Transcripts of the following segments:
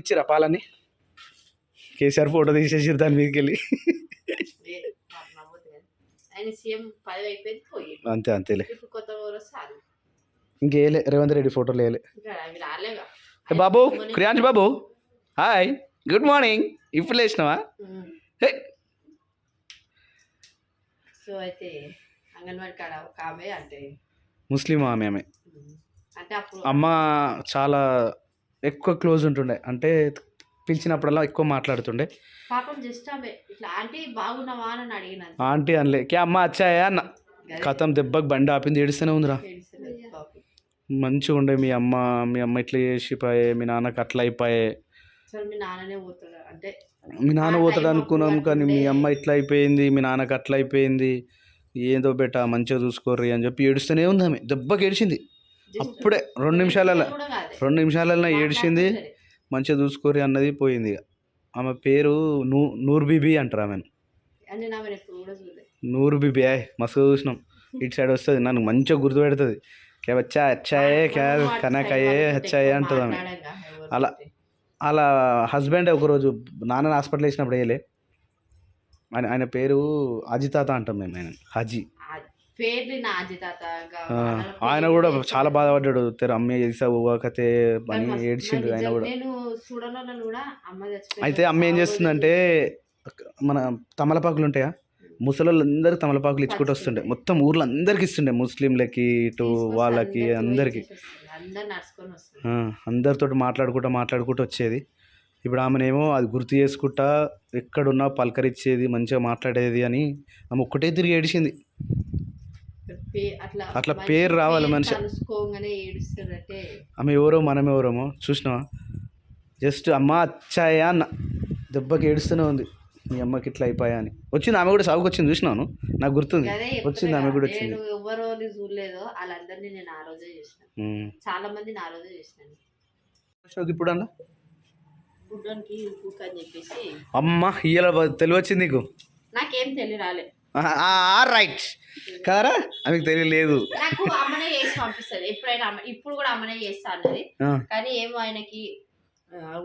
ఇచ్చిరా పాలని కేసీఆర్ ఫోటో తీసేసిరు దాని మీదకి వెళ్ళి అంతే అంతేలే. ఇంకేలే రేవంత్ రెడ్డి ఫోటోలు వేయలే. బాబు క్రియాంజ్ బాబు. Hi good morning. ఇప్పుడు లేచినావా? సో అయితే అంగన్వాడీ కాడ ఒక ఆమె అంటే. ముస్లిం ఆమె ఆమె. అంటే అమ్మ చాలా ఎక్కువ క్లోజ్ ఉంటుండే. అంటే పిలిచినప్పుడల్లా ఎక్కువ మాట్లాడుతుండే. పాపం జస్ట్ ఆమె ఇట్లా ఆంటీ బాగున్నావా? అని ఆంటీ అనలే. కే అమ్మ వచ్చాయా? అన్న. కథం దెబ్బకి బండి ఆపింది. ఏడుస్తూనే ఉందిరా. మంచిగా ఉండే మీ అమ్మ మీ అమ్మ ఇట్లా చేసిపోయే మీ నాన్నకి అట్లా అయిపోయే. మీ నాన్ననే పోతాడు? అంటే మీ నాన్న పోతాడు అనుకున్నాం కానీ మీ. అమ్మ ఇట్లా అయిపోయింది మీ నాన్నకి అట్లా అయిపోయింది. ఏదో బెట మంచిగా చూసుకోర్రి అని చెప్పి ఏడుస్తూనే ఉంది ఆమె. దెబ్బకి ఏడిచింది అప్పుడే రెండు నిమిషాలలో కాదే. రెండు నిమిషాలలో ఏడిచింది. మంచిగా చూసుకోరి అన్నది పోయింది ఇక ఆమె పేరు నూ నూర్ బీబీ అంటారు ఆమెను నూరు బీబీ ఆయ్ మస్తు చూసినాం ఇటు సైడ్ వస్తుంది నన్ను మంచిగా గుర్తుపెడుతుంది కే వచ్చా అచ్చాయే క్యా కనకయ్యే హచ్చాయే అంటుంది ఆమె. అలా. అలా హస్బెండ్ ఒకరోజు నాన్న హాస్పిటల్ వేసినప్పుడు వేయలే ఆయన ఆయన పేరు అజితాత అంటాం మేము ఆయన హజీ ఆయన కూడా చాలా బాధపడ్డాడు. తెర అమ్మ చేసావు కతే కానీ అని ఏడ్చిండు ఆయన కూడా. నేను చూడనోళ్ళని కూడా అమ్మ చచ్చిపోయింది. అయితే అమ్మ ఏం చేస్తుందంటే మన తమలపాకులు ఉంటాయా? ముసలోళ్ళందరికి తమలపాకులు ఇచ్చుకుంటూ వస్తుండే. మొత్తం ఊర్లో అందరికి ఇస్తుండే ముస్లింలకి ఇటు వాళ్ళకి అందరికీ. అందరికి అందరితో మాట్లాడుకుంటూ మాట్లాడుకుంటూ వచ్చేది. ఇప్పుడు ఆమెనేమో అది గుర్తు చేసుకుంటా ఎక్కడున్నా పలకరించేది మంచిగా మాట్లాడేది అని ఆమె ఒక్కటే తిరిగి ఏడిచింది. అట్లా పేరు రావాలి మనిషి. ఆమె ఎవరో మనం ఎవరమో చూసినావా? జస్ట్ అమ్మ అచ్చాయా అన్న. దెబ్బకి ఏడుస్తూనే ఉంది. మీ అమ్మకి ఇట్లా అయిపోయా అని. వచ్చింది ఆమె కూడా సాగుకు వచ్చింది చూసినాను నాకు గుర్తుంది. వచ్చింది ఆమె కూడా వచ్చింది. ఎవరో చూడలేదో వాళ్ళందరినీ నేను ఆ రోజే చూసిన. చాలా మందిని ఆ రోజే చూసినాను ఇప్పుడు అన్న? అమ్మ ఇయ్యాల తెలివి వచ్చింది నీకు? నాకేం తెలియ రాలే రైట్ కదరా? ఆమెకు తెలియలేదు. నాకు అమ్మనే చేసి పంపిస్తుంది. ఎప్పుడైనా ఇప్పుడు కూడా అమ్మనే చేస్తా అన్నది. కానీ ఏమో ఆయనకి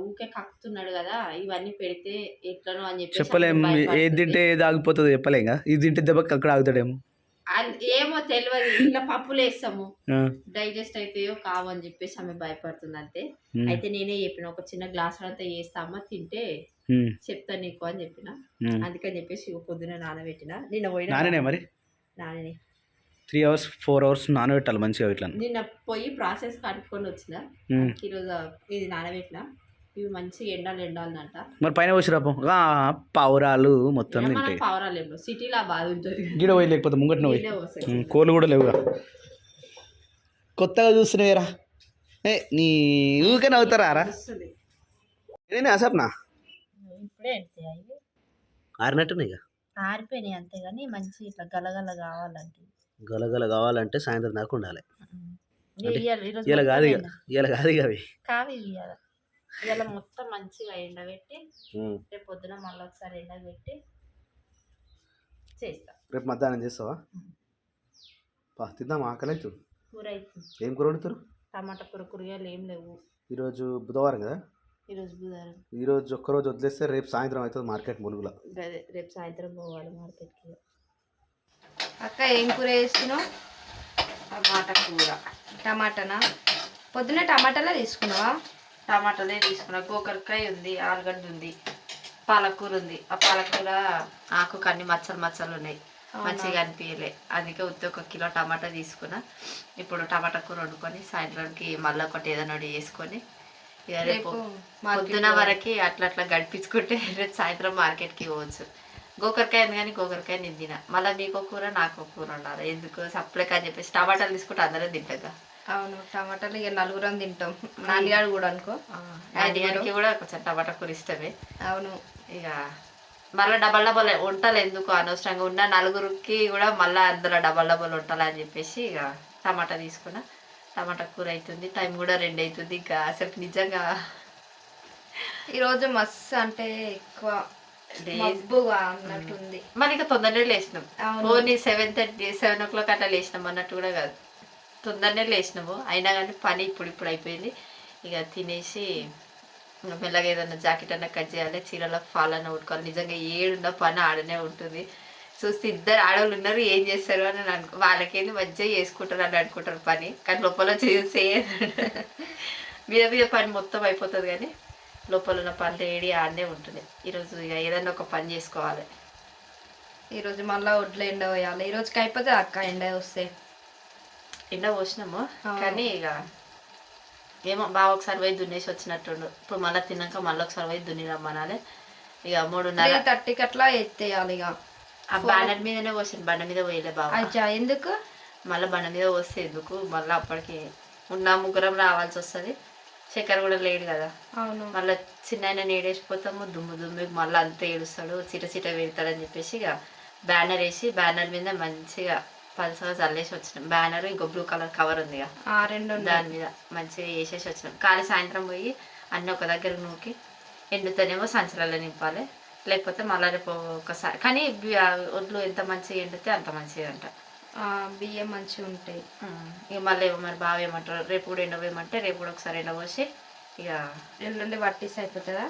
ఊకే కక్కుతున్నాడు కదా ఇవన్నీ పెడితే ఎట్లనో అని చెప్పేసి చెప్పలేం. అప్పుడు ఏది. తింటే ఏది ఆగిపోతుందో చెప్పలేం కదా? ఇది తింటే దెబ్బకి అక్కడ ఆగుతాడేమో. ఏమో తెలియదు ఇట్లా పప్పులు వేస్తాము డైజెస్ట్ అయితాయో కావు అని చెప్పేసి ఆమె భయపడుతుంది అంతే. అయితే నేనే చెప్పిన ఒక చిన్న గ్లాస్ అంతా చేస్తామా తింటే చెప్తా నీకు అని చెప్పిన. అందుకని చెప్పేసి పొద్దున నానబెట్టిన. నిన్న పోయిన నానేనే మరి? నానని. త్రీ అవర్స్ ఫోర్ అవర్స్ నానబెట్టాలి మంచిగా ఇట్లా. నిన్న పోయి ప్రాసెస్ కనుక్కొని వచ్చిన. ఈరోజు ఇది నానబెట్టిన. ఇవి మంచిగా ఎండాలి ఎండాలంట. మరి పైన వచ్చి రాపో పావురాలు మొత్తం తింటాయి పవరాలేము సిటీలో ఆ బాధ ఉంటుంది. గీడ పోయి లేకపోతే ముంగట్న పోయి. కోళ్ళు కూడా లేవుగా కొత్తగా చూస్తున్నాయిరా ఏ నీ ఊరికే నవ్వుతారా. నేనే అసప్నా ఇప్పుడే ఎడతాయి అవి ఆరినట్టున్నాయి ఆరిపోయినాయి అంతేగాని మంచి ఇట్లా గలగల కావాలంటే. గలగల కావాలంటే సాయంత్రం దాకా ఉండాలి. ఇలా కాదు ఇలా కాదు అవి. కావి ఇవ్వాలి ఇవాళ మొత్తం మంచిగా ఎండబెట్టి రేపు పొద్దున మళ్ళీ ఒకసారి ఎండబెట్టి చేస్తా. రేపు మధ్యాహ్నం చేస్తావా? పా తిద్దాం ఆకలి అవుతుంది కూర అవుతుంది ఏం కూర వండుతారు? టమాటా కూర కూరగాయలు ఏం లేవు. ఈరోజు బుధవారం కదా? ఈరోజు బుధవారం. ఈరోజు ఒక్కరోజు వదిలేస్తే రేపు సాయంత్రం అవుతుంది మార్కెట్ ములుగులో గదే రేపు సాయంత్రం పోవాలి మార్కెట్కి. అక్క ఏం కూర వేస్తున్నావు టమాటా కూర. టమాటానా? పొద్దున టమాటాలే తీసుకున్నావా? టమాటాలే తీసుకున్నా. గోకరకాయ ఉంది ఆలుగడ్డ ఉంది పాలకూర ఉంది. ఆ పాలకూర ఆకుకు అన్ని మచ్చలు మచ్చలు ఉన్నాయి. మంచిగా అనిపించలే అందుకే ఉత్తి ఒక కిలో టమాటా తీసుకున్నా. ఇప్పుడు టమాటా కూర వండుకొని సాయంత్రానికి మళ్ళీ ఒకటి ఏదైనా చేసుకొని ఇక రేపు పొద్దున వరకు అట్లా అట్లా గడిపించుకుంటే రేపు సాయంత్రం మార్కెట్కి పోవచ్చు. గోకరకాయ ఉంది కానీ గోకరకాయ నేను తిన. మళ్ళీ నీకో కూర నాకు కూర ఉండాలి. ఎందుకు సప్లైకి అని చెప్పేసి టమాటాలు తీసుకుంటే అందరం తింటాగా అవును టమాటాలు ఇక నలుగురం తింటాం. నాన్నగాడు కూడా అనుకో. ఆయనకి కూడా కొంచెం టమాటా కూర ఇష్టమే. అవును. ఇక మళ్ళీ డబల్ డబల్ వంటలు ఎందుకు అనవసరంగా ఉన్న నలుగురికి కూడా మళ్ళీ అందులో డబల్ డబల్ వంటలు అని చెప్పేసి ఇక టమాటా తీసుకున్నా. టమాటా కూర అవుతుంది టైం కూడా రెండు అవుతుంది ఇంకా అసలు నిజంగా ఈరోజు మస్తు అంటే ఎక్కువ మబ్బుగా అన్నట్టుంది. మనకి తొందరనే లేచినాం. Only seven thirty seven o'clock అట్లా లేచినాం అన్నట్టు కూడా కాదు. తొందరనే లేచినాము అయినా కానీ పని ఇప్పుడు ఇప్పుడు అయిపోయింది. ఇక తినేసి ఇంకా మెల్లగా ఏదన్నా జాకెట్ అన్న కట్ చేయాలి చీరలకు ఫాల్ అన్న ఉట్టుకోవాలి నిజంగా ఏడున్న పని ఆడనే ఉంటుంది. చూస్తే ఇద్దరు ఆడవాళ్ళు ఉన్నారు ఏం చేస్తారు అని అనుకో వాళ్ళకేంది మంచిగా చేసుకుంటారు అని అనుకుంటారు పని. కానీ లోపల చేసే మీద మీద పని మొత్తం అయిపోతుంది కానీ లోపల ఉన్న పనులు ఏడి ఆడనే ఉంటుంది. ఈరోజు ఇక ఏదన్నా ఒక పని చేసుకోవాలి. ఈరోజు మళ్ళీ వడ్లు ఎండ వేయాలి ఈ రోజుకి అయిపోతే అక్క ఎండ వస్తే ఎండ పోసినాము. కానీ ఇక ఏమో బాగా ఒకసారి పోయి దున్నేసి వచ్చినట్టుండు. ఇప్పుడు మళ్ళీ తిన్నాక మళ్ళీ ఒకసారి పోయి దున్ని రమ్మనాలి ఇక మూడున్నర థర్టీకి అట్లా ఎత్తేయాలి ఇక. ఆ బ్యానర్ మీదనే పోసింది బండ మీద పోయలే బాబా అచ్చా ఎందుకు? మళ్ళీ బండ మీద పోస్తే ఎందుకు? మళ్ళీ అప్పటికి ఉన్న ముగ్గురం రావాల్సి వస్తుంది. శేఖర్ కూడా లేడు కదా. అవును. మళ్ళీ చిన్న ఆయన నీడేసిపోతాము దుమ్ము దుమ్ము మళ్ళీ అంతా ఏడుస్తాడు చిట చిట పెడతాడని చెప్పేసి ఇక బ్యానర్ వేసి బ్యానర్ మీద మంచిగా పలుసగా చల్లేసి వచ్చినాం. బ్యానర్ ఇంకో బ్లూ కలర్ కవర్ ఉంది రెండు. దాని మీద మంచిగా వేసేసి వచ్చినాం. ఖాళీ సాయంత్రం పోయి అన్నీ ఒక దగ్గర నూకి ఎండుతేనేమో సంచులలో నింపాలి. లేకపోతే మళ్ళీ రేపు ఒకసారి. కానీ ఒడ్లు ఎంత మంచిగా ఎండితే అంత మంచిగా అంట బియ్యం మంచిగా ఉంటాయి. ఇక మళ్ళీ మరి బాగా ఏమంటారు? రేపు కూడా ఎండవేయమంటే రేపు కూడా ఒకసారి ఎండపోసి ఇక ఎల్లుండి పట్టిసి అయిపోతుందా?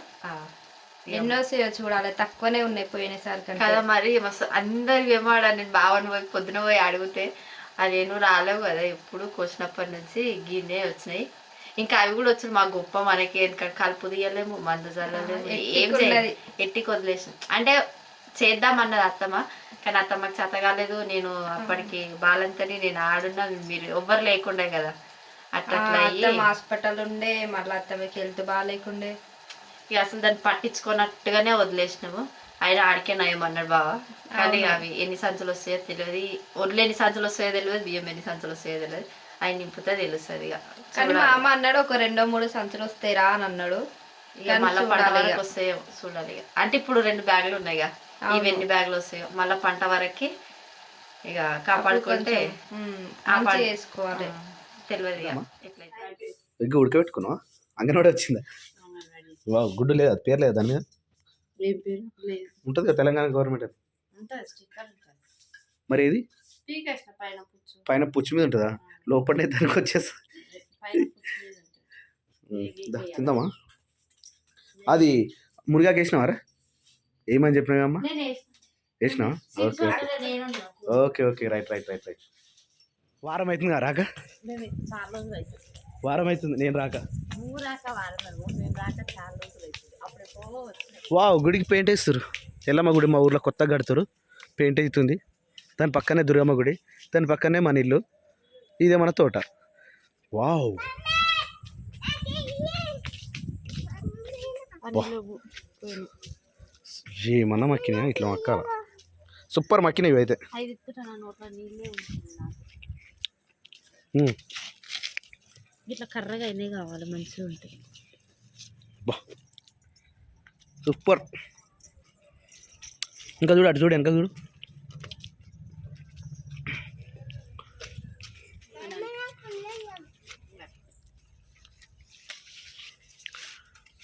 ఎన్నో చూడాలి. తక్కువనే ఉన్నాయి పోయినసారి కదా మరి మస్తు అందరికి ఏమాడా నేను బావని పోయి పొద్దున పోయి అడిగితే అదేను రాలేవు కదా? ఎప్పుడు కోసినప్పటి నుంచి గిన్నె వచ్చినాయి. ఇంకా అవి కూడా వచ్చి మా గొప్ప మనకి ఎందుకంటే కలుపు తీయలేము మందు చల్లలేము ఏం ఎట్టికి చేయాలి. ఉన్నది. ఎట్టికి వదిలేసాం అంటే చేద్దామన్నది అత్తమ్మ కానీ అత్తమ్మకి చేత కాలేదు. నేను అప్పటికి బాలంతని నేను ఆడున్నా మీరు ఎవ్వరు లేకుండే కదా. అట్లా హాస్పిటల్ ఉండే మళ్ళీ అత్తమ్మకి హెల్త్ బాగాలేకుండే. ఇక అసలు దాన్ని పట్టించుకున్నట్టుగానే వదిలేసినాము. ఆయన ఆడికే నయం అన్నాడు బావ. కానీ అవి ఎన్ని సంచులు వస్తాయో తెలియదు. ఒడ్లు ఎన్ని సంచులు వస్తాయో తెలియదు బియ్యం ఎన్ని సంచులు వస్తాయో తెలియదు. ఆయన నింపుతే తెలుస్తుంది ఇక. కానీ మా అమ్మ అన్నాడు ఒక రెండో మూడు సంచులు వస్తాయి రా అని అన్నాడు. ఇక మళ్ళీ పంట వరకు. వస్తాయో చూడాలి ఇక. అంటే ఇప్పుడు రెండు బ్యాగులు ఉన్నాయి ఇక. ఇవి ఎన్ని బ్యాగులు వస్తాయో. మళ్ళీ పంట వరకి ఇక కాపాడుకుంటే చేసుకోవాలి తెలియదు ఇక. ఎట్లయితే. ఎగ్గు ఉడకబెట్టుకున్నావా అంగన్వాడి వచ్చిందా? వా గుడ్డు లేదా? పేరు లేదా దాని ఉంటుంది కదా తెలంగాణ గవర్నమెంట్ అది. మరి ఇది పైన పుచ్చు. మీద ఉంటుందా? లోపలనే దానికి వచ్చేస్తా. తిందామా? అది మురిగాకు వేసినావారా ఏమని చెప్పినావు అమ్మా వేసిన. Okay okay. Okay okay. Right right right right. వారం అవుతుంది రాక? వారం అవుతుంది నేను రాక. వావ్ గుడికి పెయింట్ వేస్తారు ఎల్లమ్మ గుడి మా ఊర్లో కొత్తగా కడతారు. పెయింట్ అవుతుంది. దాని పక్కనే దుర్గమ్మ గుడి దాని పక్కనే మన ఇల్లు. ఇదే మన తోట. వావ్. ఏమన్నా మక్కినా? ఇట్లా మక్కాల? సూపర్ మక్కినవి అయితే. ఇట్లా కర్రగా అయినాయి కావాలి మంచిగా ఉంటాయి. సూపర్. ఇంకా చూడు అటు చూడు వెనక చూడు.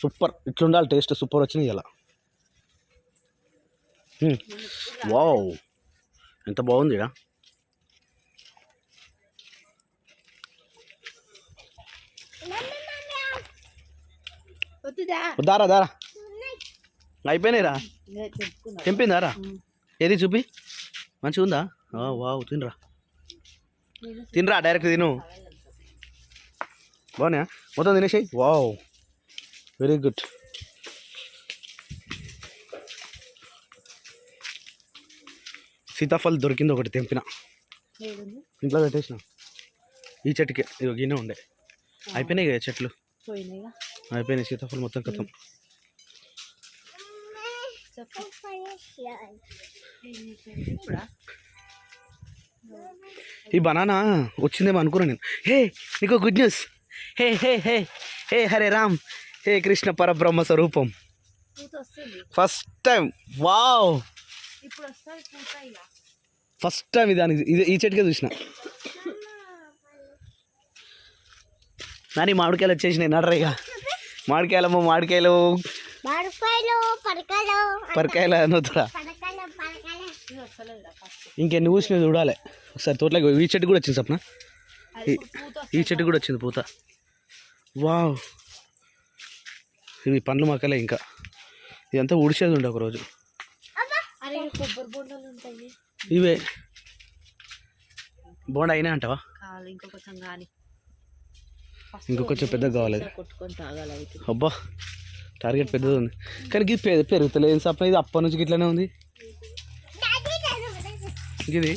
సూపర్. ఇట్లుండాలి టేస్ట్ సూపర్ వచ్చింది ఇలా. వావ్. ఎంత బాగుంది ఇక దారా దారా. అయిపోయినాయిరా తెంపిందారా ఏది చూపి? మంచిగా ఉందా? వావ్ తినరా. తినరా డైరెక్ట్ తిను. బాగున్నా మొత్తం తినేసాయి. వావ్. Very good. సీతాఫల్ దొరికింది ఒకటి తెంపిన. ఇంట్లో పెట్టేసిన. ఈ చెట్టుకి ఇది గిన్నె ఉండే. అయిపోయినాయి కదా చెట్లు? అయిపోయినాయి సీతాఫలం మొత్తం కథం. ఈ బనానా వచ్చిందేమో అనుకున్నాను నేను. హే నీకు good news. Hey hey hey hey Hare Ram. హే కృష్ణ పరబ్రహ్మ స్వరూపం. First time wow first time ఇది అని- ఇది ఈ చెట్టుకే చూసిన. నాని మామిడికాయలు వచ్చేసినాయి. నడరా ఇక. మామిడికాయలమ్మో మామిడికాయలు. పరకాయలు ఫస్ట్ ఇంకెన్ని కూర్చుని చూడాలి. ఒకసారి తోటలోకి ఈ చెట్టు కూడా వచ్చింది సప్న ఈ చెట్టు కూడా వచ్చింది పూత. వావ్ ఇవి పండ్లు మొక్కలే ఇంకా. ఇదంతా ఉడిసేది ఉండే ఒకరోజు. అరే కొబ్బరి బొండలు ఉంటాయి. ఇవే. బోండా అయినా అంటావా? కావాలి ఇంకో కొంచెం కానీ ఇంకో కొంచెం పెద్దగా కావాలి. అబ్బా టార్గెట్ పెద్దది ఉంది. కానీ ఇది పె పెరుగుతలేదు సప్న ఇది అప్పటి నుంచి ఇట్లానే ఉంది. ఇది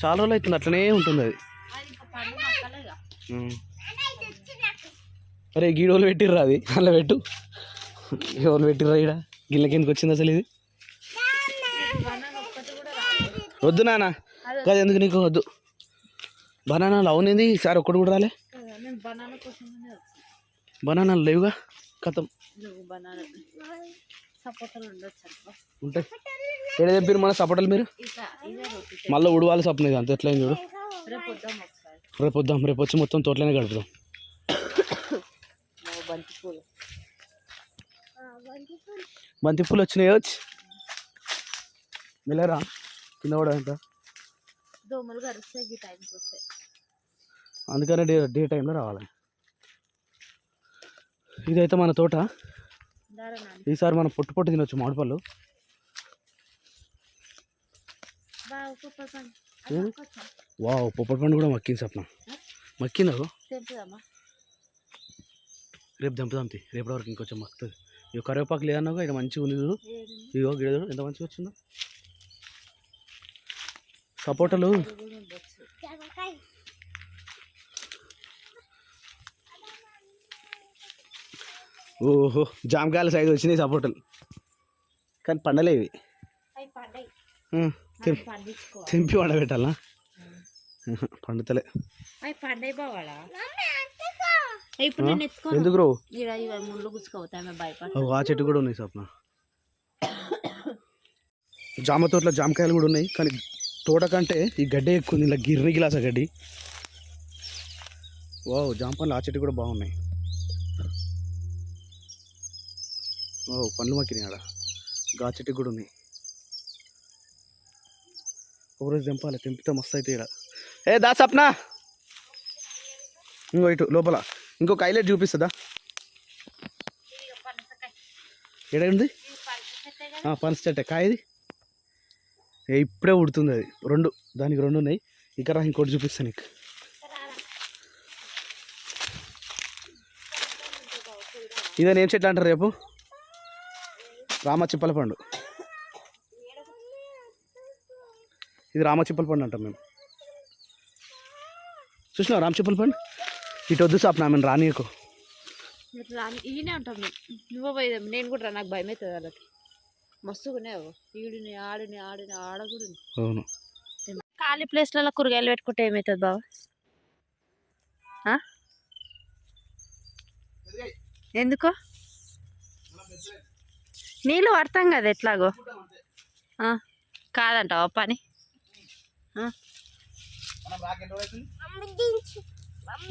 చాలా రోజులు అవుతుంది అట్లనే ఉంటుంది అది. అరే గీడోలు పెట్టిర్రా అది? అలా పెట్టు. ఎవరు పెట్టిర్రా ఈడ? గిన్నె కిందకి వచ్చింది అసలు ఇది? వద్దు నాన్న. కాదు ఎందుకు నీకు? వద్దు. బనానాలు అవునింది సార్ ఒక్కడు కూడా రాలే. బనానా బనానాలు లేవుగా? కథం. ఉంటాయి. ఏడ చెప్పారు మన సపోటలు మీరు? మళ్ళీ ఉడవాలి సపన ఇది. అంత ఎట్లయింది చూడు. రేపు వద్దాం. రేపు వచ్చి మొత్తం తోటలోనే గడుపుదాం బంతి పూలు వచ్చినాయి? వచ్చి వెళ్ళరా కింద కూడా ఎంత దోమలు కరుస్తాయి ఈ టైంకి వస్తాయి. అందుకనే డే డే టైంలో రావాలి. ఇదైతే మన తోట. ఈసారి మనం పొట్టు పొట్టు తినొచ్చు మామిడిపళ్ళు? వావ్ పొప్పటి పండు కూడా మక్కింది సప్న మక్కిందా? రేపు దంపుదాంతి రేపటి వరకు ఇంకొంచెం మక్కుతుంది. ఇక కరివేపాకు లేదన్నావు ఇక్కడ మంచిగా ఉంది చూడు. ఇగో గిడ చూడు ఎంత మంచిగా వచ్చిందో. సపోటాలు. ఓహో జామకాయల సైజు వచ్చినాయి సపోటాలు. కానీ పండలేవి తెంపి వండబెట్టాలా? పండుతలే. బావాలా ఇప్పుడు నేను ఎత్తుకో ఎందుకు రో ఈడ ఇవి ముళ్ళు గుచ్చుకోపోతాయి ఆమె భయపడ ఆ చెట్టు కూడా ఉన్నాయి స్వప్న. జామ తోటలో జామకాయలు కూడా ఉన్నాయి కానీ తోట కంటే ఈ గడ్డి ఎక్కువ ఉంది ఇలా గిర్ని గిలాస గడ్డి. వావ్ జామ పండ్లు ఆ చెట్టు కూడా బాగున్నాయి. ఓ పండ్లు మక్కినాయి ఆడ. గా చెట్టు కూడా ఉన్నాయి. ఒకరోజు తెంపాలి తెంపితే మస్తు అయితే ఇక్కడ ఏ దా సప్న ఇంకో ఇటు లోపల. ఇంకొక హైలైట్ చూపిస్తుందా? ఎక్కడ ఉంది పనస చెట్టే. కాయది ఇప్పుడే ఉడుతుంది అది. రెండు దానికి రెండు ఉన్నాయి. ఇక్కడ ఇంకోటి చూపిస్తాను నీకు. ఇదే ఏం చెట్లు అంటారు రేపు? రామచిప్పల పండు. ఇది రామచిప్పల పండు అంటాం మేము. చూసినావు రామచిప్పల పండు? ఇటు వద్దు సాప్ నా మేము రానీయకు మీరు రాని ఈయనే ఉంటాం మేము. నువ్వు పోయేది నేను కూడా రా నాకు భయం అవుతుంది వాళ్ళకి. మస్తుగానే ఈడిని ఆడిని ఆడిని ఆడ కూడా ఉంది. అవును. ఖాళీ ప్లేస్లలో కూరగాయలు పెట్టుకుంటే ఏమవుతుంది బావ? ఆ? ఎందుకు? నీళ్ళు పడతాం కదా ఎట్లాగో? ఆ, కాదంటావా పని?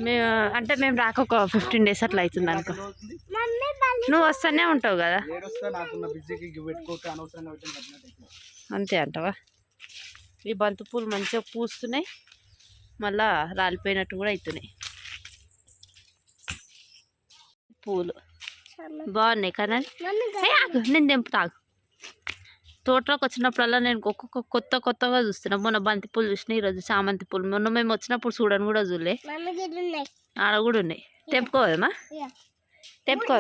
మేము అంటే మేము రాక ఒక ఫిఫ్టీన్ డేస్ అట్లా అవుతుంది అనుకో. నువ్వు వస్తూనే ఉంటావు కదా? అంతే అంటావా? ఈ బంతి పూలు మంచిగా పూస్తున్నాయి మళ్ళా రాలిపోయినట్టు కూడా అవుతున్నాయి పూలు. బాగున్నాయి కదా నేను తెంపుతాగు తోటలోకి వచ్చినప్పుడల్లా నేను ఒక్కొక్క కొత్త కొత్తగా చూస్తున్నా. మొన్న బంతి పూలు చూసిన ఈరోజు చామంతి పూలు మొన్న మేము వచ్చినప్పుడు చూడని కూడా చూడలే. ఆడ కూడా ఉన్నాయి. తెంపుకోవదమ్మా ఇక. తెంపుకో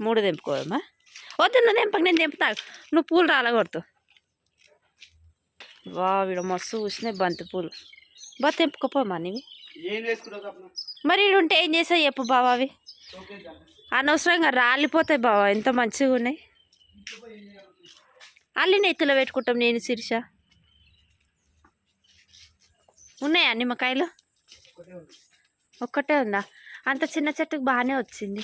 మూడు తెంపుకోవదమ్మా వద్దు నువ్వు తెంపక నేను తెంపుతాగు నువ్వు పూలు రాలగొడతావు వా వీడ మస్తు చూసినాయి బంతి పూలు బా తెంపుకోపోమా నీవి? ఏం చేసుకుంటావు సప్న మరి ఈడ ఉంటే ఏం చేసావు చెప్పు బావా అవి. అనవసరంగా రాలిపోతాయి బావా. ఎంత మంచిగా ఉన్నాయి. అల్లి నెత్తిలో పెట్టుకుంటాం నేను శిరీష. ఉన్నాయా నిమ్మకాయలు? ఒక్కటే ఉందా? అంత చిన్న చెట్టుకు బాగానే వచ్చింది.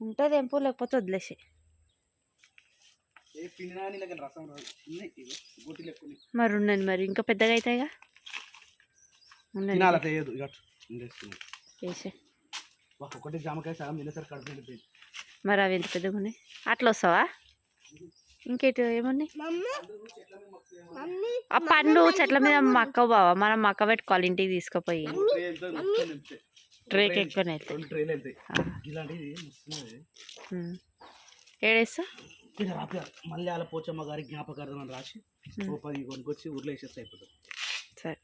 ఉంటుంది ఎంపు లేకపోతే వదిలేసి. ఉన్నాయి ఉన్నాయి. మరి ఉండండి మరి ఇంకా పెద్దగా అవుతాయిగా? చేసుకున్నాను. వేసే. ఒకటి జామకాయ సగం తినేసరికి కడుపు నిండిపోయింది. మరి అవి ఎంత పెద్దగా ఉన్నాయి? అట్లా వస్తావా? ఇంకేటి ఏమున్నాయి? ఆ పండు చెట్ల మీద మక్క బావా మనం మక్క పెట్టుకోవాలి ఇంటికి తీసుకుపోయి. ట్రేకి ఎక్కువనే మస్తున్నది ఏడేస్తా? మళ్ళీ అలా పోచమ్మ గారి జ్ఞాపకార్థం అని రాసి ఓ పది కొనుక్కొచ్చి ఊర్లో వేసేస్తే అయిపోతుంది. సరే.